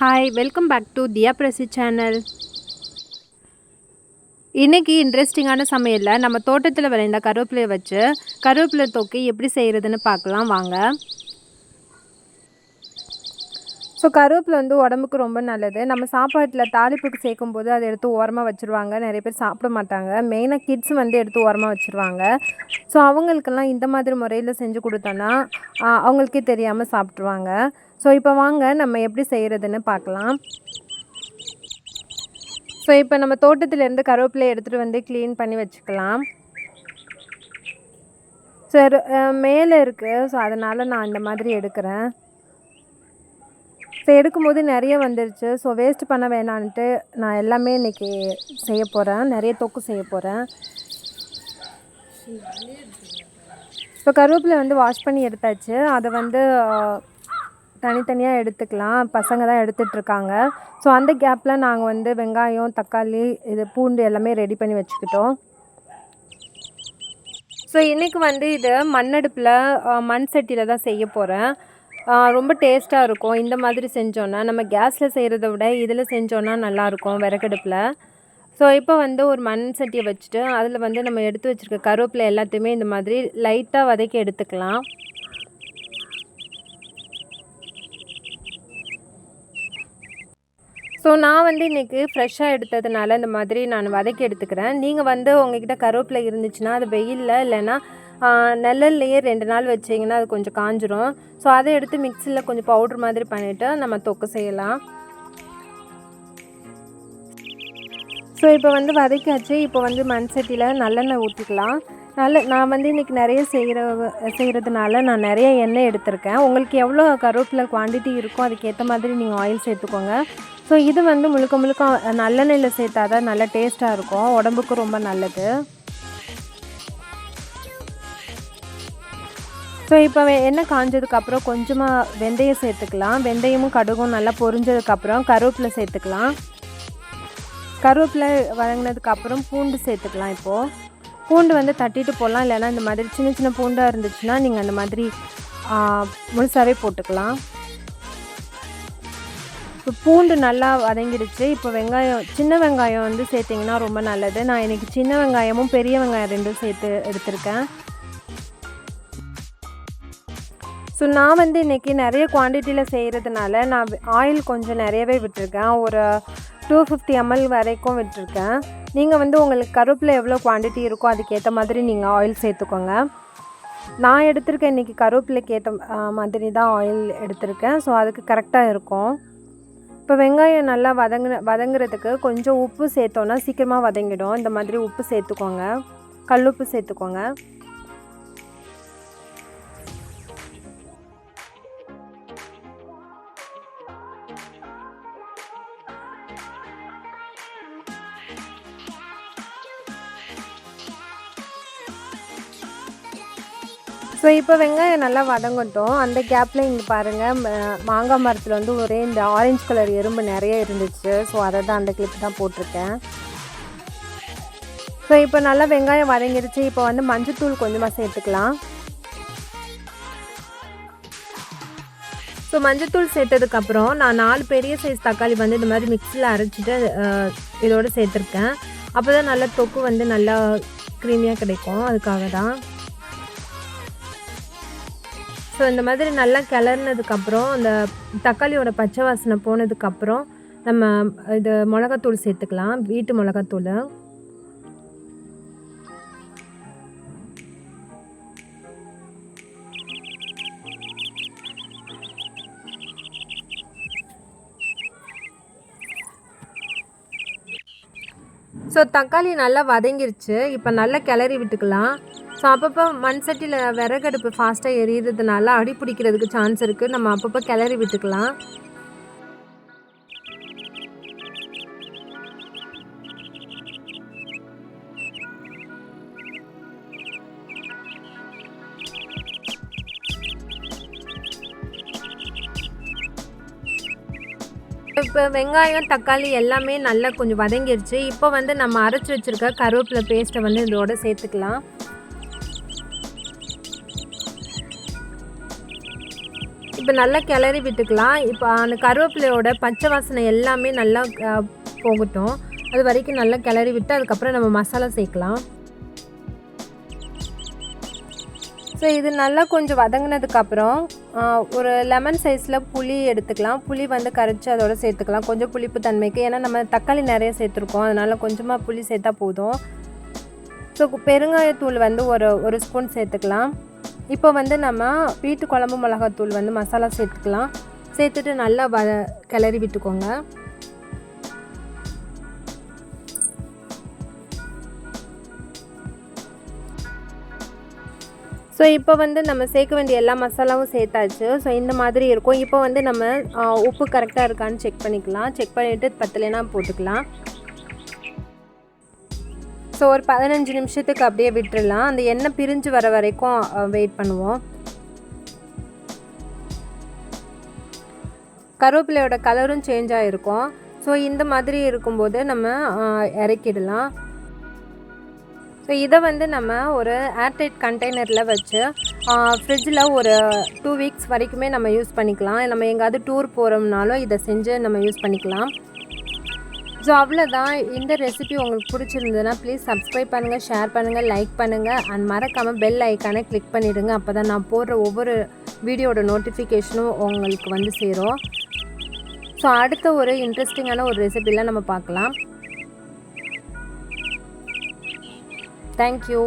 Hi welcome back to Diya Prasi channel இன்றைக்கி இன்ட்ரெஸ்டிங்கான சமையலில் நம்ம தோட்டத்தில் விளைந்த கருவேப்பிலையை வச்சு கருவேப்பிலை தொக்கு எப்படி செய்கிறதுன்னு பார்க்கலாம். வாங்க. ஸோ கருவேப்பிலை வந்து உடம்புக்கு ரொம்ப நல்லது. நம்ம சாப்பாட்டில் தாளிப்புக்கு சேர்க்கும் போது அதை எடுத்து ஓரமாக வச்சுருவாங்க. நிறைய பேர் சாப்பிட மாட்டாங்க. மெயினாக கிட்ஸ் வந்து எடுத்து ஓரமாக வச்சுருவாங்க. ஸோ அவங்களுக்கெல்லாம் இந்த மாதிரி முறையில் செஞ்சு கொடுத்தோன்னா அவங்களுக்கே தெரியாமல் சாப்பிட்ருவாங்க ஸோ இப்போ வாங்க நம்ம எப்படி செய்கிறதுன்னு பார்க்கலாம். ஸோ இப்போ நம்ம தோட்டத்திலேருந்து கருவேப்பிலை எடுத்துகிட்டு வந்து க்ளீன் பண்ணி வச்சுக்கலாம். சார் மேலே இருக்குது ஸோ அதனால் நான் இந்த மாதிரி எடுக்கிறேன். ஸோ எடுக்கும்போது நிறைய வந்துருச்சு. ஸோ வேஸ்ட் பண்ண வேணான்ட்டு நான் எல்லாமே இன்றைக்கி செய்ய போகிறேன் நிறைய தொக்கு செய்ய போகிறேன் இப்போ கருவேப்பிலை வந்து வாஷ் பண்ணி எடுத்தாச்சு. அதை வந்து தனித்தனியாக எடுத்துக்கலாம். பசங்க தான் எடுத்துகிட்ருக்காங்க ஸோ அந்த கேப்பில் நாங்கள் வந்து வெங்காயம் தக்காளி இது பூண்டு எல்லாமே ரெடி பண்ணி வச்சுக்கிட்டோம். ஸோ இன்றைக்கி வந்து இது மண்ணடுப்பில் மண் சட்டியில் தான் செய்ய போகிறேன் ரொம்ப டேஸ்ட்டாக இருக்கும். இந்த மாதிரி செஞ்சோன்னா நம்ம கேஸில் செய்கிறத விட இதில் செஞ்சோன்னா நல்லாயிருக்கும் விறகடுப்பில். ஸோ இப்போ வந்து ஒரு மண் சட்டியை வச்சுட்டு அதில் வந்து நம்ம எடுத்து வச்சுருக்க கருவேப்பிலை எல்லாத்தையுமே இந்த மாதிரி லைட்டாக வதக்கி எடுத்துக்கலாம். ஸோ நான் வந்து இன்றைக்கி ஃப்ரெஷ்ஷாக எடுத்ததுனால இந்த மாதிரி நான் வதக்கி எடுத்துக்கிறேன். நீங்கள் வந்து உங்ககிட்ட கருவேப்பிலை இருந்துச்சுன்னா அது வெயிலில் இல்லைன்னா நெல்லல்லையே ரெண்டு நாள் வச்சிங்கன்னா அது கொஞ்சம் காஞ்சிரும். ஸோ அதை எடுத்து மிக்சியில் கொஞ்சம் பவுட்ரு மாதிரி பண்ணிவிட்டு நம்ம தொக்கு செய்யலாம். ஸோ இப்போ வந்து வதக்காச்சு இப்போ வந்து மண் சட்டியில் நல்லெண்ணெய் ஊற்றிக்கலாம் நல்ல நான் வந்து இன்றைக்கி நிறைய செய்கிற செய்கிறதுனால நான் நிறைய எண்ணெய் எடுத்திருக்கேன். உங்களுக்கு எவ்வளோ கருவேப்பிலை குவான்டிட்டி இருக்கோ அதுக்கேற்ற மாதிரி நீங்கள் ஆயில் சேர்த்துக்கோங்க. ஸோ இது வந்து முழுக்க முழுக்க நல்லெண்ணெயில் சேர்த்தா தான் நல்ல டேஸ்ட்டாக இருக்கும். உடம்புக்கு ரொம்ப நல்லது. ஸோ இப்போ எண்ணெய் காஞ்சதுக்கப்புறம் கொஞ்சமாக வெந்தயம் சேர்த்துக்கலாம். வெந்தயமும் கடுகும் நல்லா பொரிஞ்சதுக்கப்புறம் கருவேப்பிலை சேர்த்துக்கலாம். கருவேப்பிலை வதங்கினதுக்கப்புறம் பூண்டு சேர்த்துக்கலாம் இப்போது பூண்டு வந்து தட்டிட்டு போடலாம். இல்லைன்னா இந்த மாதிரி சின்ன சின்ன பூண்டாக இருந்துச்சுன்னா நீங்கள் அந்த மாதிரி முழுசாகவே முழுசாவே போட்டுக்கலாம். இப்போ பூண்டு நல்லா வதங்கிடுச்சு. இப்போ வெங்காயம் சின்ன வெங்காயம் வந்து சேர்த்திங்கன்னா ரொம்ப நல்லது. நான் இன்றைக்கி சின்ன வெங்காயமும் பெரிய வெங்காயம் ரெண்டும் சேர்த்து எடுத்திருக்கேன். ஸோ நான் வந்து இன்றைக்கி நிறைய குவான்டிட்டியில் செய்கிறதுனால நான் ஆயில் கொஞ்சம் நிறையவே விட்டுருக்கேன். ஒரு டூ ஃபிஃப்டி எம்எல் வரைக்கும் விட்டுருக்கேன். நீங்கள் வந்து உங்களுக்கு கருவேப்பிலை எவ்வளோ குவான்டிட்டி இருக்கோ அதுக்கேற்ற மாதிரி நீங்கள் ஆயில் சேர்த்துக்கோங்க. நான் எடுத்திருக்கேன் இன்றைக்கி கருவேப்பிலைக்கு ஏற்ற மாதிரி தான் ஆயில் எடுத்திருக்கேன். ஸோ அதுக்கு கரெக்டாக இருக்கும். இப்போ வெங்காயம் நல்லா வதங்குன வதங்குறதுக்கு கொஞ்சம் உப்பு சேர்த்தோன்னா சீக்கிரமாக வதங்கிடும். இந்த மாதிரி உப்பு சேர்த்துக்கோங்க. கல்லுப்பு சேர்த்துக்கோங்க. ஸோ இப்போ வெங்காயம் நல்லா வதங்கட்டும். அந்த கேப்பில் இங்கே பாருங்கள் மாங்காய் மரத்தில் வந்து ஒரே இந்த ஆரஞ்சு கலர் எறும்பு நிறைய இருந்துச்சு. ஸோ அதை தான் அந்த கிளிப் தான் போட்டிருக்கேன். ஸோ இப்போ நல்லா வெங்காயம் வதங்கிடுச்சு இப்போ வந்து மஞ்சத்தூள் கொஞ்சமாக சேர்த்துக்கலாம். ஸோ மஞ்சத்தூள் சேர்த்ததுக்கப்புறம் நான் நாலு பெரிய சைஸ் தக்காளி வந்து இந்த மாதிரி மிக்ஸியில் அரைச்சிட்டு இதோடு இதோட சேர்த்துருக்கேன். அப்போ தான் நல்லா தொக்கு வந்து நல்லா க்ரீமியாக கிடைக்கும். அதுக்காக தான். ஸோ இந்த மாதிரி நல்லா கிளறினதுக்கப்புறம் அந்த தக்காளியோட பச்சை வாசனை போனதுக்கப்புறம் நம்ம இது மிளகாத்தூள் சேர்த்துக்கலாம். வீட்டு மிளகாத்தூள். ஸோ தக்காளி நல்லா வதங்கிருச்சு. இப்போ நல்லா கிளறி விட்டுக்கலாம். ஸோ அப்பப்போ மண் சட்டியில் விறகடுப்பு ஃபாஸ்ட்டாக எரியறதுனால அடி பிடிக்கிறதுக்கு சான்ஸ் இருக்குது நம்ம அப்பப்போ கிளறி விட்டுக்கலாம். இப்போ வெங்காயம் தக்காளி எல்லாமே நல்லா கொஞ்சம் வதங்கிருச்சு. இப்போ வந்து நம்ம அரைச்சி வச்சுருக்க கருவேப்பிலை பேஸ்ட்டை வந்து இதோட சேர்த்துக்கலாம். இப்போ நல்லா கிளறி விட்டுக்கலாம். இப்போ அந்த கருவேப்பிலையோட பச்சை வாசனை எல்லாமே நல்லா போகட்டும். அது வரைக்கும் நல்லா கிளறி விட்டு அதுக்கப்புறம் நம்ம மசாலா சேர்க்கலாம். ஸோ இது நல்லா கொஞ்சம் வதங்கினதுக்கப்புறம் ஒரு லெமன் சைஸில் புளி எடுத்துக்கலாம். புளி வந்து கரைச்சி அதோட சேர்த்துக்கலாம். கொஞ்சம் புளிப்பு தன்மைக்கு. ஏன்னா நம்ம தக்காளி நிறைய சேர்த்துருக்கோம். அதனால் கொஞ்சமாக புளி சேர்த்தா போதும். ஸோ பெருங்காயத்தூள் வந்து ஒரு ஒரு ஸ்பூன் சேர்த்துக்கலாம். இப்போ வந்து நம்ம வீட்டு குழம்பு மிளகாத்தூள் வந்து மசாலா சேர்த்துக்கலாம். சேர்த்துட்டு நல்லா வ கிளறி விட்டுக்கோங்க. ஸோ இப்போ வந்து நம்ம சேர்க்க வேண்டிய எல்லா மசாலாவும் சேர்த்தாச்சு. ஸோ இந்த மாதிரி இருக்கும். இப்போ வந்து நம்ம உப்பு கரெக்டாக இருக்கான்னு செக் பண்ணிக்கலாம். செக் பண்ணிவிட்டு பத்தலைனா போட்டுக்கலாம். ஸோ ஒரு பதினஞ்சு நிமிஷத்துக்கு அப்படியே விட்டுடலாம் அந்த எண்ணெய் பிரிஞ்சு வர வரைக்கும் வெயிட் பண்ணுவோம். கருவேப்பிலையோட கலரும் சேஞ்ச் ஆகிருக்கும் ஸோ இந்த மாதிரி இருக்கும்போது நம்ம இறக்கிடலாம். ஸோ இதை வந்து நம்ம ஒரு ஏர்டைட் கண்டெய்னரில் வச்சு ஃப்ரிட்ஜில் ஒரு டூ வீக்ஸ் வரைக்குமே நம்ம யூஸ் பண்ணிக்கலாம். நம்ம எங்கேயாவது டூர் போகிறோம்னாலும் இதை செஞ்சு நம்ம யூஸ் பண்ணிக்கலாம். ஸோ அவ்வளோதான் இந்த ரெசிபி உங்களுக்கு பிடிச்சிருந்ததுன்னா ப்ளீஸ் சப்ஸ்கிரைப் பண்ணுங்கள் ஷேர் பண்ணுங்கள் லைக் பண்ணுங்கள் அண்ட் மறக்காமல் பெல் ஐக்கானை கிளிக் பண்ணிவிடுங்க அப்போ தான் நான் போடுற ஒவ்வொரு வீடியோட நோட்டிஃபிகேஷனும் உங்களுக்கு வந்து சேரும். ஸோ அடுத்த ஒரு இன்ட்ரெஸ்டிங்கான ஒரு ரெசிபிலாம் நம்ம பார்க்கலாம். தேங்க்யூ